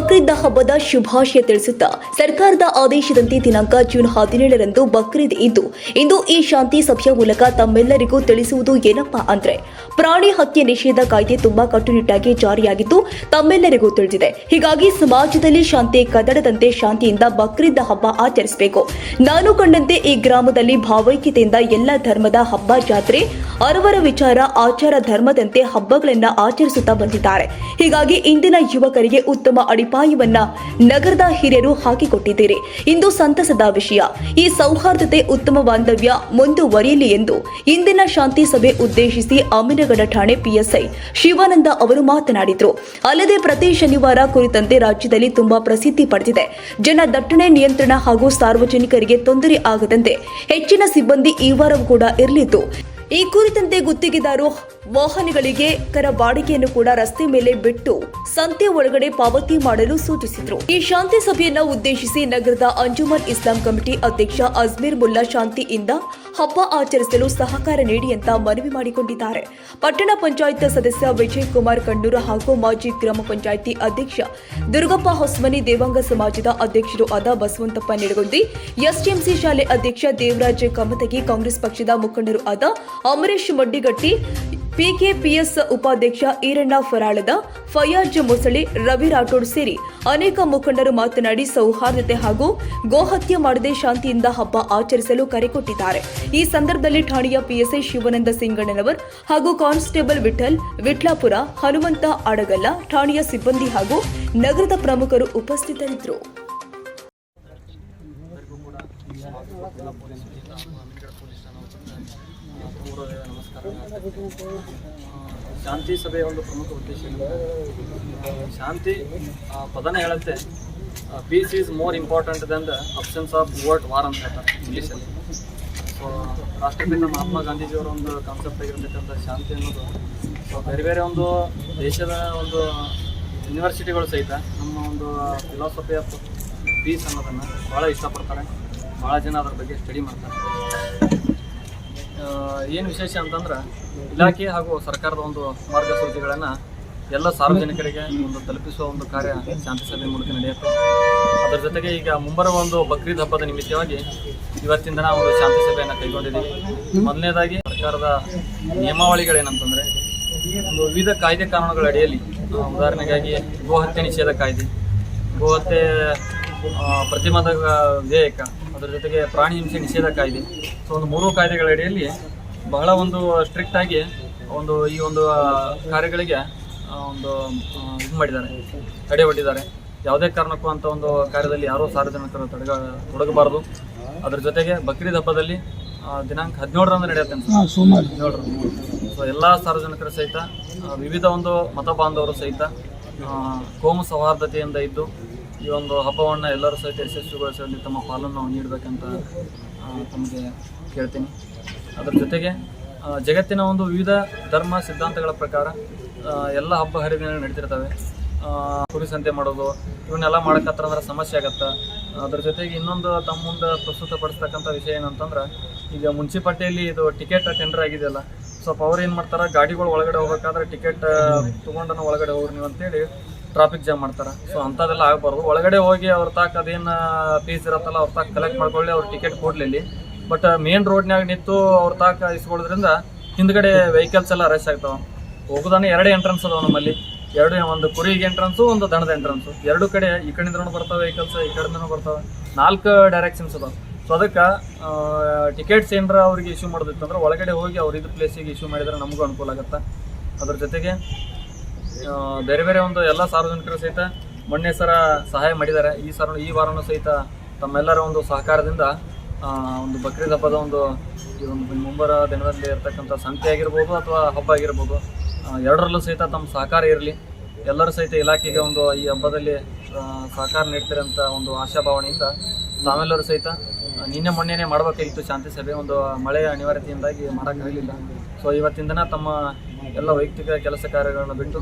but ಹಬ್ಬದ ಶುಭಾಶಯ ತಿಳಿಸುತ್ತಾ ಸರ್ಕಾರದ ಆದೇಶದಂತೆ ದಿನಾಂಕ ಜೂನ್ ಹದಿನೇಳರಂದು ಬಕ್ರೀದ್ ಇದ್ದು, ಇಂದು ಈ ಶಾಂತಿ ಸಭೆಯ ಮೂಲಕ ತಮ್ಮೆಲ್ಲರಿಗೂ ತಿಳಿಸುವುದು ಏನಪ್ಪಾ ಅಂದ್ರೆ, ಪ್ರಾಣಿ ಹತ್ಯೆ ನಿಷೇಧ ಕಾಯ್ದೆ ತುಂಬಾ ಕಟ್ಟುನಿಟ್ಟಾಗಿ ಜಾರಿಯಾಗಿದ್ದು ತಮ್ಮೆಲ್ಲರಿಗೂ ತಿಳಿದಿದೆ. ಹೀಗಾಗಿ ಸಮಾಜದಲ್ಲಿ ಶಾಂತಿ ಕದಡದಂತೆ ಶಾಂತಿಯಿಂದ ಬಕ್ರೀದ್ ಹಬ್ಬ ಆಚರಿಸಬೇಕು. ನಾನು ಕಂಡಂತೆ ಈ ಗ್ರಾಮದಲ್ಲಿ ಭಾವೈಕ್ಯತೆಯಿಂದ ಎಲ್ಲ ಧರ್ಮದ ಹಬ್ಬ ಜಾತ್ರೆ, ಅರವರ ವಿಚಾರ, ಆಚಾರ ಧರ್ಮದಂತೆ ಹಬ್ಬಗಳನ್ನ ಆಚರಿಸುತ್ತಾ ಬಂದಿದ್ದಾರೆ. ಹೀಗಾಗಿ ಇಂದಿನ ಯುವಕರಿಗೆ ಉತ್ತಮ ಅಡಿಪಾಯವನ್ನ ನಗರದ ಹಿರಿಯರು ಹಾಕಿಕೊಟ್ಟಿದ್ದೀರಿ. ಇಂದು ಸಂತಸದ ವಿಷಯ. ಈ ಸೌಹಾರ್ದತೆ ಉತ್ತಮ ಬಾಂಧವ್ಯ ಮುಂದುವರಿಯಲಿ ಎಂದು ಇಂದಿನ ಶಾಂತಿ ಸಭೆ ಉದ್ದೇಶಿಸಿ ಅಮೀನಗಡ ಠಾಣೆ ಪಿಎಸ್ಐ ಶಿವಾನಂದ ಅವರು ಮಾತನಾಡಿದರು. ಅಲ್ಲದೆ ಪ್ರತಿ ಶನಿವಾರ ಕುರಿತಂತೆ ರಾಜ್ಯದಲ್ಲಿ ತುಂಬಾ ಪ್ರಸಿದ್ಧಿ ಪಡೆದಿದೆ. ಜನ ದಟ್ಟಣೆ ನಿಯಂತ್ರಣ ಹಾಗೂ ಸಾರ್ವಜನಿಕರಿಗೆ ತೊಂದರೆ ಆಗದಂತೆ ಹೆಚ್ಚಿನ ಸಿಬ್ಬಂದಿ ಈ ವಾರವೂ ಕೂಡ ಇರಲಿದ್ದು, ಈ ಕುರಿತಂತೆ ಗುತ್ತಿಗೆದಾರು ವಾಹನಗಳಿಗೆ ಕರ ಬಾಡಿಗೆಯನ್ನು ಕೂಡ ರಸ್ತೆ ಮೇಲೆ ಬಿಟ್ಟು ಸಂತೆ ಒಳಗಡೆ ಪಾವತಿ ಮಾಡಲು ಸೂಚಿಸಿದರು. ಈ ಶಾಂತಿ ಸಭೆಯನ್ನ ಉದ್ದೇಶಿಸಿ ನಗರದ ಅಂಜುಮನ್ ಇಸ್ಲಾಂ ಕಮಿಟಿ ಅಧ್ಯಕ್ಷ ಅಜ್ಮೀರ್ ಮುಲ್ಲಾ ಶಾಂತಿಯಿಂದ ಹಬ್ಬ ಆಚರಿಸಲು ಸಹಕಾರ ನೀಡಿ ಅಂತ ಮನವಿ ಮಾಡಿಕೊಂಡಿದ್ದಾರೆ. ಪಟ್ಟಣ ಪಂಚಾಯತ್ ಸದಸ್ಯ ವಿಜಯ್ ಕುಮಾರ್ ಕಣ್ಣೂರ ಹಾಗೂ ಮಾಜಿ ಗ್ರಾಮ ಪಂಚಾಯಿತಿ ಅಧ್ಯಕ್ಷ ದುರ್ಗಪ್ಪ ಹೊಸ್ಮನಿ ದೇವಾಂಗ ಸಮಾಜದ ಅಧ್ಯಕ್ಷರು ಆದ ಬಸವಂತಪ್ಪ ನಿಡಗುಂದಿ ಎಸ್ಟಿಎಂಸಿ ಶಾಲೆ ಅಧ್ಯಕ್ಷ ದೇವರಾಜ್ ಕಮತಗಿ, ಕಾಂಗ್ರೆಸ್ ಪಕ್ಷದ ಮುಖಂಡರು ಆದ ಅಮರೇಶ್ ಮಡ್ಡಿಗಟ್ಟಿ ಪಿಕೆಪಿಎಸ್ ಉಪಾಧ್ಯಕ್ಷ ಈರಣ್ಣ ಫರಾಳದ, ಫಯಾಜ್ ಮೊಸಳೆ, ರವಿ ರಾಠೋಡ್ ಸೇರಿ ಅನೇಕ ಮುಖಂಡರು ಮಾತನಾಡಿ ಸೌಹಾರ್ದತೆ ಹಾಗೂ ಗೋಹತ್ಯೆ ಮಾಡದೆ ಶಾಂತಿಯಿಂದ ಹಬ್ಬ ಆಚರಿಸಲು ಕರೆ ಕೊಟ್ಟಿದ್ದಾರೆ. ಈ ಸಂದರ್ಭದಲ್ಲಿ ಠಾಣೆಯ ಪಿಎಸ್ಐ ಶಿವಾನಂದ ಸಿಂಗಣ್ಣನವರ್ ಹಾಗೂ ಕಾನ್ಸ್ಟೇಬಲ್ ವಿಠಲ್, ವಿಟ್ಲಾಪುರ, ಹನುಮಂತ ಅಡಗಲ್ಲ, ಠಾಣೆಯ ಸಿಬ್ಬಂದಿ ಹಾಗೂ ನಗರದ ಪ್ರಮುಖರು ಉಪಸ್ಥಿತರಿದ್ದರು. ನಮಸ್ಕಾರ ಶಾಂತಿ ಸಭೆಯ ಒಂದು ಪ್ರಮುಖ ಉದ್ದೇಶ ಶಾಂತಿ ಪದನ ಪದನೇ ಹೇಳುತ್ತೆ peace is more important than the absence of word war ಅಂತ ಹೇಳ್ತಾರೆ ಇಂಗ್ಲೀಷಲ್ಲಿ ಸೊ ರಾಷ್ಟ್ರಪಿತ ಮಹಾತ್ಮ ಗಾಂಧೀಜಿಯವರ ಒಂದು ಕಾನ್ಸೆಪ್ಟ್ ಆಗಿರತಕ್ಕಂಥ ಶಾಂತಿ ಅನ್ನೋದು ಸೊ ಬೇರೆ ಬೇರೆ ಒಂದು ದೇಶದ ಒಂದು ಯೂನಿವರ್ಸಿಟಿಗಳು ಸಹಿತ ನಮ್ಮ ಒಂದು ಫಿಲಾಸಫಿ ಆಫ್ ಪೀಸ್ ಅನ್ನೋದನ್ನು ಭಾಳ ಇಷ್ಟಪಡ್ತಾರೆ. ಭಾಳ ಜನ ಅದ್ರ ಬಗ್ಗೆ ಸ್ಟಡಿ ಮಾಡ್ತಾರೆ. ಏನು ವಿಶೇಷ ಅಂತಂದ್ರೆ ಇಲಾಖೆ ಹಾಗೂ ಸರ್ಕಾರದ ಒಂದು ಮಾರ್ಗಸೂಚಿಗಳನ್ನು ಎಲ್ಲ ಸಾರ್ವಜನಿಕರಿಗೆ ಒಂದು ತಲುಪಿಸುವ ಒಂದು ಕಾರ್ಯ ಶಾಂತಿ ಸಭೆ ಮೂಲಕ ನಡೆಯುತ್ತೆ. ಅದರ ಜೊತೆಗೆ ಈಗ ಮುಂಬರುವ ಒಂದು ಬಕ್ರೀದ್ ಹಬ್ಬದ ನಿಮಿತ್ತವಾಗಿ ಇವತ್ತಿಂದ ನಾವು ಒಂದು ಶಾಂತಿ ಸಭೆಯನ್ನು ಕೈಗೊಂಡಿದ್ದೀವಿ. ಮೊದಲನೇದಾಗಿ ಸರ್ಕಾರದ ನಿಯಮಾವಳಿಗಳೇನಂತಂದರೆ, ಒಂದು ವಿವಿಧ ಕಾಯ್ದೆ ಕಾನೂನುಗಳ ಅಡಿಯಲ್ಲಿ ಉದಾಹರಣೆಗಾಗಿ ಗೋಹತ್ಯೆ ನಿಷೇಧ ಕಾಯ್ದೆ, ಗೋಹತ್ಯೆ ಪ್ರತಿಮದ ವಿಧೇಯಕ ಅದರ ಜೊತೆಗೆ ಪ್ರಾಣಿ ಹಿಂಸೆ ನಿಷೇಧ ಕಾಯ್ದೆ. ಸೊ ಒಂದು ಮೂರು ಕಾಯ್ದೆಗಳ ಅಡಿಯಲ್ಲಿ ಬಹಳ ಒಂದು ಸ್ಟ್ರಿಕ್ಟ್ ಆಗಿ ಒಂದು ಈ ಒಂದು ಕಾರ್ಯಗಳಿಗೆ ಒಂದು ಇದು ಮಾಡಿದ್ದಾರೆ ತಡೆ ಒಡ್ಡಿದ್ದಾರೆ ಯಾವುದೇ ಕಾರಣಕ್ಕೂ ಅಂತ ಒಂದು ಕಾರ್ಯದಲ್ಲಿ ಯಾರೂ ಸಾರ್ವಜನಿಕರು ತಡೆಗ ತೊಡಗಬಾರದು. ಅದ್ರ ಜೊತೆಗೆ ಬಕ್ರೀದ್ ಹಬ್ಬದಲ್ಲಿ ದಿನಾಂಕ ಹದಿನೇಳರಂದು ನಡೆಯುತ್ತೆ ಹದಿನೇಳರ ಹದಿನೇಳರಂದು. ಸೊ ಎಲ್ಲ ಸಾರ್ವಜನಿಕರು ಸಹಿತ ವಿವಿಧ ಒಂದು ಮತ ಬಾಂಧವರು ಸಹಿತ ಕೋಮು ಸೌಹಾರ್ದತೆಯಿಂದ ಇದ್ದು ಈ ಒಂದು ಹಬ್ಬವನ್ನು ಎಲ್ಲರೂ ಸಹಿತ ಯಶಸ್ವಿಗೊಳಿಸುವಲ್ಲಿ ತಮ್ಮ ಪಾಲನ್ನು ನಾವು ನೀಡಬೇಕಂತ ತಮಗೆ ಕೇಳ್ತೀನಿ. ಅದರ ಜೊತೆಗೆ ಜಗತ್ತಿನ ಒಂದು ವಿವಿಧ ಧರ್ಮ ಸಿದ್ಧಾಂತಗಳ ಪ್ರಕಾರ ಎಲ್ಲ ಹಬ್ಬ ಹರಿದಿನಗಳು ನಡೀತಿರ್ತವೆ. ಕುರಿ ಸಂತೆ ಮಾಡೋದು, ಇವನ್ನೆಲ್ಲ ಮಾಡಕತ್ತಾರ ಅಂದ್ರೆ ಸಮಸ್ಯೆ ಆಗತ್ತೆ. ಅದ್ರ ಜೊತೆಗೆ ಇನ್ನೊಂದು ತಮ್ಮ ಮುಂದೆ ಪ್ರಸ್ತುತಪಡಿಸ್ತಕ್ಕಂಥ ವಿಷಯ ಏನಂತಂದ್ರೆ, ಈಗ ಮುನ್ಸಿಪಾಲ್ಟಿಯಲ್ಲಿ ಇದು ಟಿಕೆಟ್ ಟೆಂಡರ್ ಆಗಿದೆಯಲ್ಲ, ಸ್ವಲ್ಪ ಅವ್ರು ಏನು ಮಾಡ್ತಾರೆ, ಗಾಡಿಗಳು ಒಳಗಡೆ ಹೋಗ್ಬೇಕಾದ್ರೆ ಟಿಕೆಟ್ ತೊಗೊಂಡನ ಒಳಗಡೆ ಹೋಗ್ರಿ ನೀವು ಅಂತೇಳಿ ಟ್ರಾಫಿಕ್ ಜಾಮ್ ಮಾಡ್ತಾರೆ. ಸೊ ಅಂಥದ್ದೆಲ್ಲ ಆಗಬಾರ್ದು. ಒಳಗಡೆ ಹೋಗಿ ಅವ್ರ ತಾಕ ಅದೇನು ಫೀಸ್ ಇರತ್ತಲ್ಲ ಅವ್ರ ತಾಕ ಕಲೆಕ್ಟ್ ಮಾಡ್ಕೊಳ್ಳಿ, ಅವ್ರು ಟಿಕೆಟ್ ಕೊಡ್ಲಿ ಬಟ್ ಮೇನ್ ರೋಡ್ನ್ಯಾಗ ನಿಂತು ಅವ್ರ ತಾಕ ಇಸ್ಕೊಳ್ಳೋದ್ರಿಂದ ಹಿಂದ್ಗಡೆ ವೆಹಿಕಲ್ಸ್ ಎಲ್ಲ ರಶ್ ಆಗ್ತಾವೆ. ಹೋಗೋದಾನೆ ಎರಡೇ ಎಂಟ್ರೆನ್ಸ್ ಅದಾವ ನಮ್ಮಲ್ಲಿ. ಎರಡು, ಒಂದು ಕುರಿಗೆ ಎಂಟ್ರೆನ್ಸು ಒಂದು ದಣದ ಎಂಟ್ರೆನ್ಸು ಎರಡು ಕಡೆ ಈ ಕಡೆಯಿಂದನೂ ಬರ್ತಾವೆ ವೆಹಿಕಲ್ಸ್ ಈ ಕಡೆಯಿಂದನೂ ಬರ್ತಾವೆ. ನಾಲ್ಕು ಡೈರೆಕ್ಷನ್ಸ್ ಅದಾವೆ. ಸೊ ಅದಕ್ಕೆ ಟಿಕೆಟ್ಸ್ ಏನಾರ ಅವ್ರಿಗೆ ಇಶ್ಯೂ ಮಾಡೋದಿತ್ತಂದ್ರೆ ಒಳಗಡೆ ಹೋಗಿ ಅವ್ರ ಇದ್ರ ಪ್ಲೇಸಿಗೆ ಇಶ್ಯೂ ಮಾಡಿದ್ರೆ ನಮಗೂ ಅನುಕೂಲ ಆಗುತ್ತೆ. ಅದ್ರ ಜೊತೆಗೆ ಬೇರೆ ಬೇರೆ ಒಂದು ಎಲ್ಲ ಸಾರ್ವಜನಿಕರು ಸಹಿತ ಮೊನ್ನೆ ಸರ ಸಹಾಯ ಮಾಡಿದ್ದಾರೆ. ಈ ಸರ, ಈ ವಾರನೂ ಸಹಿತ ತಮ್ಮೆಲ್ಲರ ಒಂದು ಸಹಕಾರದಿಂದ ಒಂದು ಬಕ್ರೀದ್ ಹಬ್ಬದ ಒಂದು, ಈ ಒಂದು ಮುಂಬರ ದಿನದಲ್ಲಿ ಇರ್ತಕ್ಕಂಥ ಸಂತೆ ಆಗಿರ್ಬೋದು ಅಥವಾ ಹಬ್ಬ ಆಗಿರ್ಬೋದು ಎರಡರಲ್ಲೂ ಸಹಿತ ತಮ್ಮ ಸಹಕಾರ ಇರಲಿ. ಎಲ್ಲರೂ ಸಹಿತ ಇಲಾಖೆಗೆ ಒಂದು ಈ ಹಬ್ಬದಲ್ಲಿ ಸಹಕಾರ ನೀಡ್ತಾರೆ ಅಂತ ಒಂದು ಆಶಾಭಾವನೆಯಿಂದ ನಾವೆಲ್ಲರೂ ಸಹಿತ ನಿನ್ನೆ ಮೊನ್ನೆನೇ ಮಾಡಬೇಕಾಗಿತ್ತು ಶಾಂತಿ ಸಭೆ. ಒಂದು ಮಳೆಯ ಅನಿವಾರ್ಯತೆಯಿಂದಾಗಿ ಮಾಡೋಕ್ಕಾಗಲಿಲ್ಲ ಸೊ ಇವತ್ತಿನ ತಮ್ಮ ಎಲ್ಲ ವೈಯಕ್ತಿಕ ಕೆಲಸ ಕಾರ್ಯಗಳನ್ನು ಬಿಟ್ಟು